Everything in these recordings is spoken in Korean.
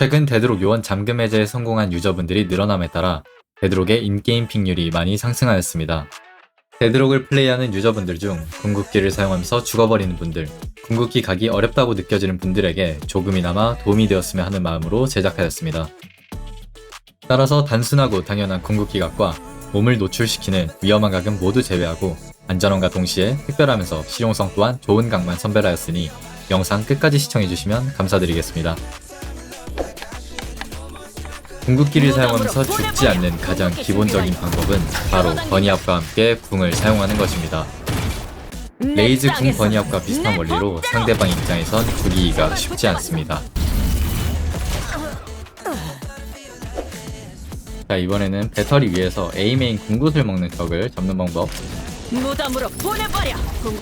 최근 데드록 요원 잠금 해제에 성공한 유저분들이 늘어남에 따라 데드록의 인게임 픽률이 많이 상승하였습니다. 데드록을 플레이하는 유저분들 중 궁극기를 사용하면서 죽어버리는 분들, 궁극기 각이 어렵다고 느껴지는 분들에게 조금이나마 도움이 되었으면 하는 마음으로 제작하였습니다. 따라서 단순하고 당연한 궁극기 각과 몸을 노출시키는 위험한 각은 모두 제외하고 안전함과 동시에 특별하면서 실용성 또한 좋은 각만 선별하였으니 영상 끝까지 시청해주시면 감사드리겠습니다. 궁극기를 사용하면서 죽지 않는 가장 기본적인 방법은 바로 버니압과 함께 궁을 사용하는 것입니다. 레이즈 궁 버니압과 비슷한 원리로 상대방 입장에선 죽이기가 쉽지 않습니다. 자 이번에는 배터리 위에서 A메인 궁굿을 먹는 적을 잡는 방법 무덤으로 보내버려. 공...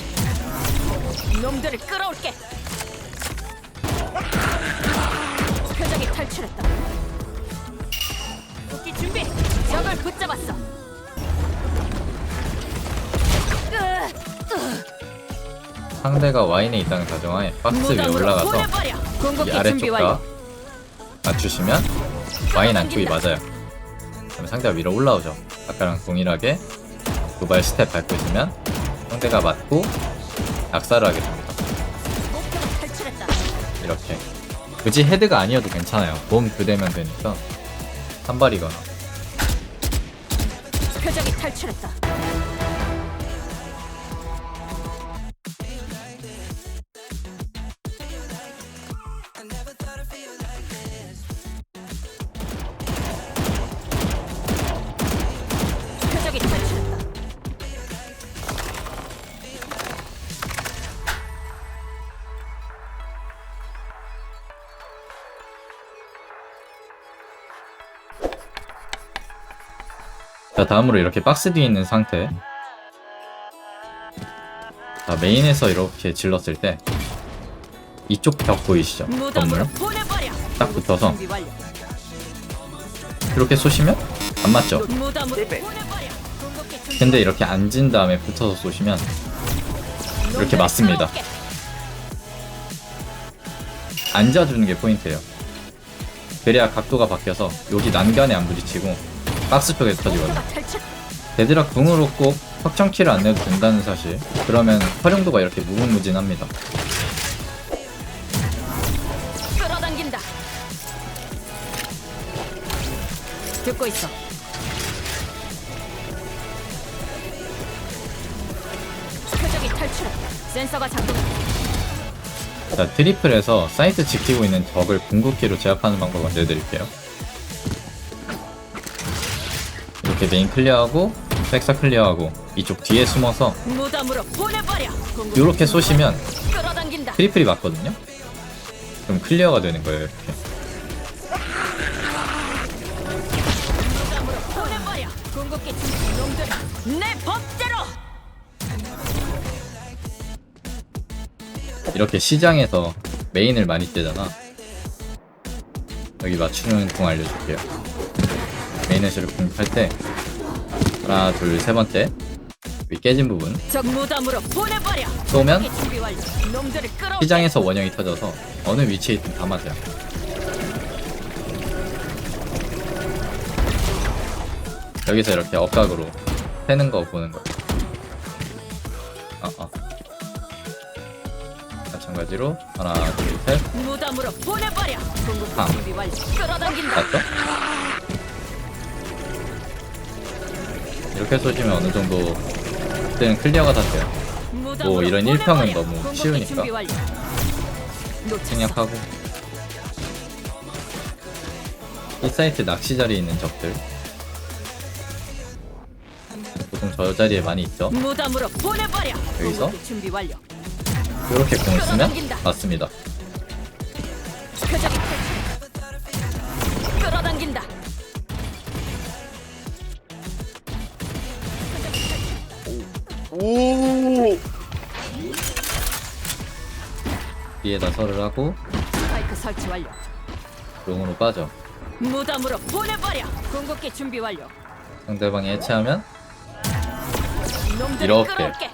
놈들을 끌어올게. 표적이 탈출했다. 적을 붙잡았어. 상대가 와인에 있다는 가정하에 박스 위에 올라가서. 이 아래쪽과. 맞추시면 와인 안쪽이 맞아요. 그럼 상대가 위로 올라오죠. 아까랑 동일하게 두발 스텝 밟고 있으면 상대가 맞고 낙사를 하게 됩니다. 이렇게 굳이 헤드가 아니어도 괜찮아요. 몸 교대면 되니까 한 발이거나 표적이 탈출했다. 자 다음으로 이렇게 박스 뒤에 있는 상태 자 메인에서 이렇게 질렀을 때 이쪽 벽 보이시죠? 건물. 딱 붙어서. 이렇게 쏘시면 안 맞죠? 궁극기 준비 근데 이렇게 앉은 다음에 붙어서 쏘시면 이렇게 맞습니다. 앉아주는 게 포인트예요 그래야 각도가 바뀌어서 여기 난간에 안 부딪히고 박스 쪽에 터지거든요 탈출. 데드락 궁으로 꼭 확정키를 안 내도 된다는 사실 그러면 활용도가 이렇게 무궁무진합니다 끌어당긴다. 듣고 있어. 표적이 탈출했다. 센서가 작동한다. 자 트리플에서 사이트 지키고 있는 적을 궁극기로 제압하는 방법 알려드릴게요 이렇게 메인 클리어하고 백사 클리어하고 이쪽 뒤에 숨어서 무덤으로 보내버려. 궁극기 이렇게 쏘시면 끌어당긴다. 트리플이 맞거든요 그럼 클리어가 되는 거예요 이렇게 무덤으로 보내버려. 궁극기 준비 놈들 내 법대로. 이렇게 시장에서 메인을 많이 떼잖아. 여기 맞추는 공 알려줄게요. 메인에서 공할 때 하나, 둘, 세 번째 깨진 부분 적 무덤으로 보내버려. 쏘면 궁극기 준비 완료. 놈들을 끌어. 시장에서 원형이 터져서 어느 위치에 있든 다 맞아요. 여기서 이렇게 억각으로 패는 거 보는 거예요. 어, 어. 마찬가지로 하나, 둘, 셋. 무덤으로 보내버려. 궁극기 아. 준비 완료. 끌어당긴다. 맞죠? 이렇게 쏘시면 어느 정도 그때는 클리어가 다 돼요. 뭐 이런 보내버려. 일평은 너무 궁극기 쉬우니까. 생략하고 이 사이트 낚시 자리에 있는 적들 보통 저 자리에 많이 있죠. 여기서? 이렇게 공을 쓰면 맞습니다. 뒤에다 설을 하고 스파이크 설치 완료. 롱으로 빠져. 무덤으로 보내버려. 궁극기 준비 완료. 상대방이 해체하면 이렇게. 끌어올게.